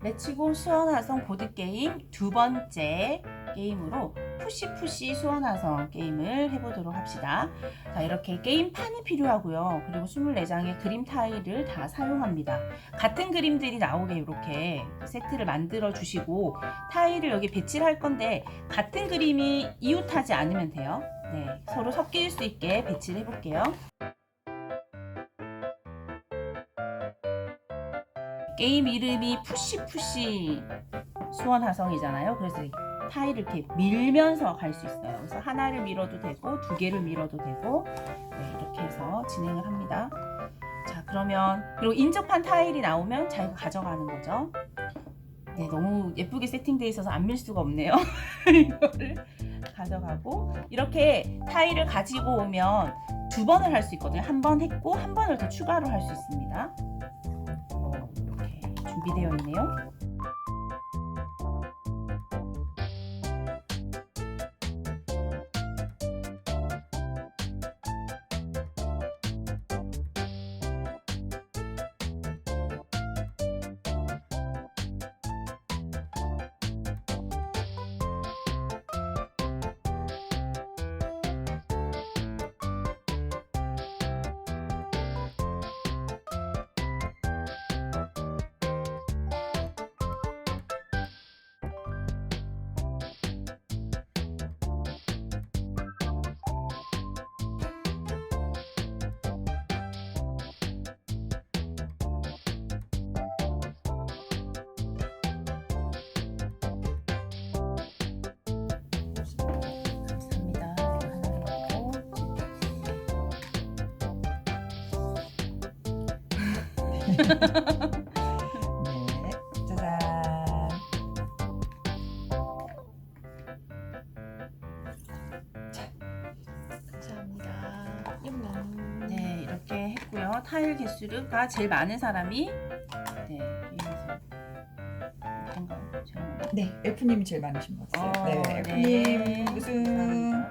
매치고 수원화성 보드게임 두 번째 게임으로 푸시푸시 수원화성 게임을 해보도록 합시다. 자, 이렇게 게임판이 필요하고요. 그리고 24장의 그림 타일을 다 사용합니다. 같은 그림들이 나오게 이렇게 세트를 만들어 주시고 타일을 여기 배치를 할 건데 같은 그림이 이웃하지 않으면 돼요. 네, 서로 섞일 수 있게 배치를 해볼게요. 게임 이름이 푸시푸시 수원화성이잖아요. 그래서 이 타일을 이렇게 밀면서 갈 수 있어요. 그래서 하나를 밀어도 되고 두 개를 밀어도 되고 네, 이렇게 해서 진행을 합니다. 자 그러면 그리고 인접한 타일이 나오면 자기가 가져가는 거죠. 네 너무 예쁘게 세팅되어 있어서 안 밀 수가 없네요. 이거를 가져가고 이렇게 타일을 가지고 오면 두 번을 할 수 있거든요. 한 번 했고 한 번을 더 추가로 할 수 있습니다. 준비되어 있네요. 네, 짜잔. 감사합니다. 네 이렇게 했고요. 타일 개수가 제일 많은 사람이 네 게임에서 어떤가요? 제가 네, F님이 제일 많으신 것 같아요. 어, 네, F님 우승.